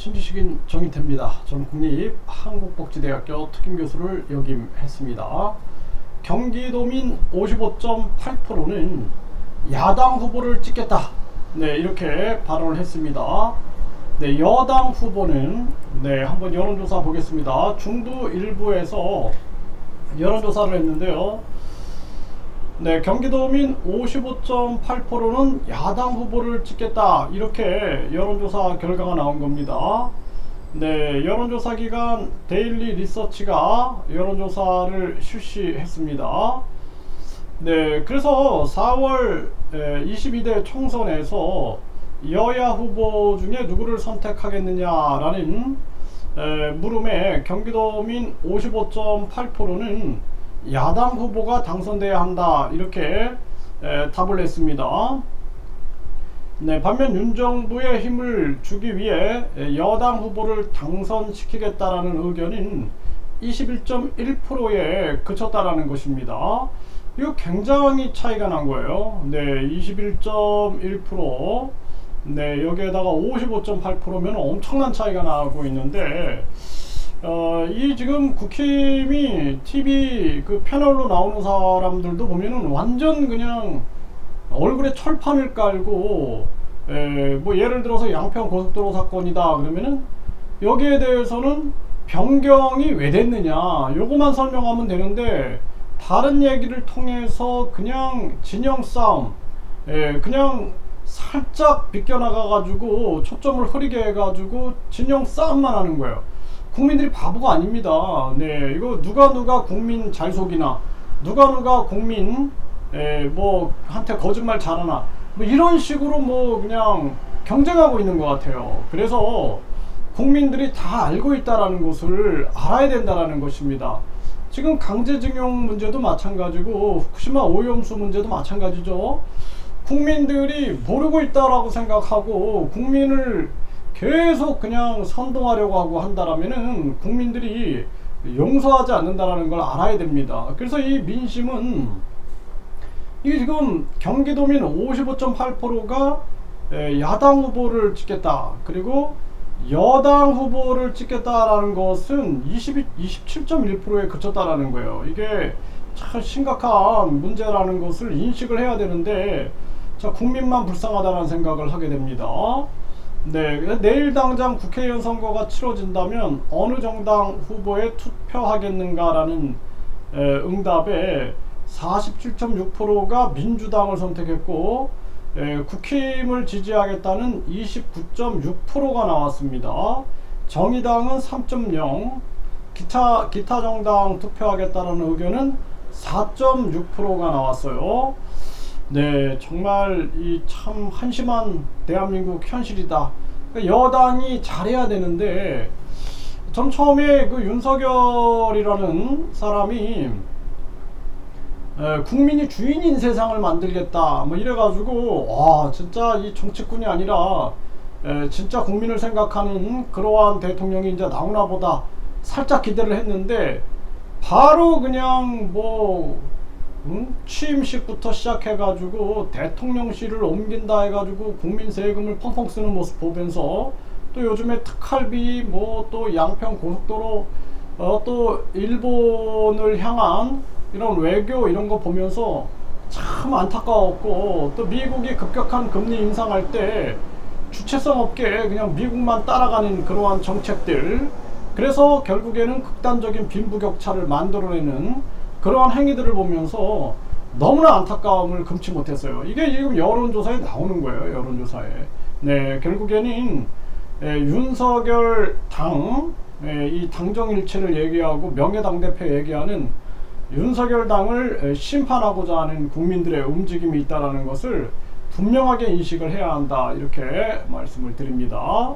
신지식인 정인태입니다. 저는 국립 한국복지대학교 특임교수를 역임했습니다. 경기도민 55.8%는 야당 후보를 찍겠다. 네, 이렇게 발언을 했습니다. 네, 여당 후보는 네, 한번 여론조사 보겠습니다. 중도 일부에서 여론조사를 했는데요. 네, 경기도민 55.8%는 야당 후보를 찍겠다. 이렇게 여론조사 결과가 나온 겁니다. 네, 여론조사 기관 데일리 리서치가 여론조사를 실시했습니다. 네, 그래서 4월 22대 총선에서 여야 후보 중에 누구를 선택하겠느냐라는 에, 물음에 경기도민 55.8%는 야당 후보가 당선돼야 한다 이렇게 에, 답을 했습니다. 네, 반면 윤 정부의 힘을 주기 위해 여당 후보를 당선시키겠다라는 의견은 21.1%에 그쳤다라는 것입니다. 이거 굉장히 차이가 난 거예요. 네, 21.1%. 네, 여기에다가 55.8%면 엄청난 차이가 나고 있는데, 어, 이 지금 국힘이 TV 그 패널로 나오는 사람들도 보면은 완전 그냥 얼굴에 철판을 깔고, 에, 뭐 예를 들어서 양평 고속도로 사건이다 그러면은 여기에 대해서는 변경이 왜 됐느냐 요거만 설명하면 되는데 다른 얘기를 통해서 그냥 진영 싸움, 에, 그냥 살짝 비껴나가 가지고 초점을 흐리게 해 가지고 진영 싸움만 하는 거예요. 국민들이 바보가 아닙니다. 네, 이거 누가 누가 국민 잘 속이나, 누가 누가 국민 에, 뭐 한테 거짓말 잘하나, 뭐 이런 식으로 뭐 그냥 경쟁하고 있는 것 같아요. 그래서 국민들이 다 알고 있다라는 것을 알아야 된다라는 것입니다. 지금 강제징용 문제도 마찬가지고 후쿠시마 오염수 문제도 마찬가지죠. 국민들이 모르고 있다라고 생각하고 국민을 계속 그냥 선동하려고 하고 한다라면은 국민들이 용서하지 않는다라는 걸 알아야 됩니다. 그래서 이 민심은 이게 지금 경기도민 55.8%가 야당 후보를 찍겠다. 그리고 여당 후보를 찍겠다라는 것은 22, 27.1%에 그쳤다라는 거예요. 이게 참 심각한 문제라는 것을 인식을 해야 되는데 자 국민만 불쌍하다는 생각을 하게 됩니다. 네, 내일 당장 국회의원 선거가 치러진다면 어느 정당 후보에 투표하겠는가라는 에, 응답에 47.6%가 민주당을 선택했고 에, 국힘을 지지하겠다는 29.6%가 나왔습니다. 정의당은 3.0, 기타 기타 정당 투표하겠다는 의견은 4.6%가 나왔어요. 네, 정말 이 참 한심한 대한민국 현실이다. 그러니까 여당이 잘해야 되는데, 전 처음에 그 윤석열이라는 사람이 에, 국민이 주인인 세상을 만들겠다, 뭐 이래가지고, 와, 진짜 이 정치꾼이 아니라, 에, 진짜 국민을 생각하는 그러한 대통령이 이제 나오나 보다 살짝 기대를 했는데, 바로 그냥 뭐, 응? 취임식부터 시작해가지고 대통령실을 옮긴다 해가지고 국민 세금을 펑펑 쓰는 모습 보면서 또 요즘에 특할비 뭐 또 양평 고속도로 어, 또 일본을 향한 이런 외교 이런 거 보면서 참 안타까웠고 또 미국이 급격한 금리 인상할 때 주체성 없게 그냥 미국만 따라가는 그러한 정책들 그래서 결국에는 극단적인 빈부격차를 만들어내는 그러한 행위들을 보면서 너무나 안타까움을 금치 못했어요. 이게 지금 여론조사에 나오는 거예요. 여론조사에. 네, 결국에는 에, 윤석열 당, 에, 이 당정일체를 얘기하고 명예당대표 얘기하는 윤석열 당을 에, 심판하고자 하는 국민들의 움직임이 있다는 것을 분명하게 인식을 해야 한다. 이렇게 말씀을 드립니다.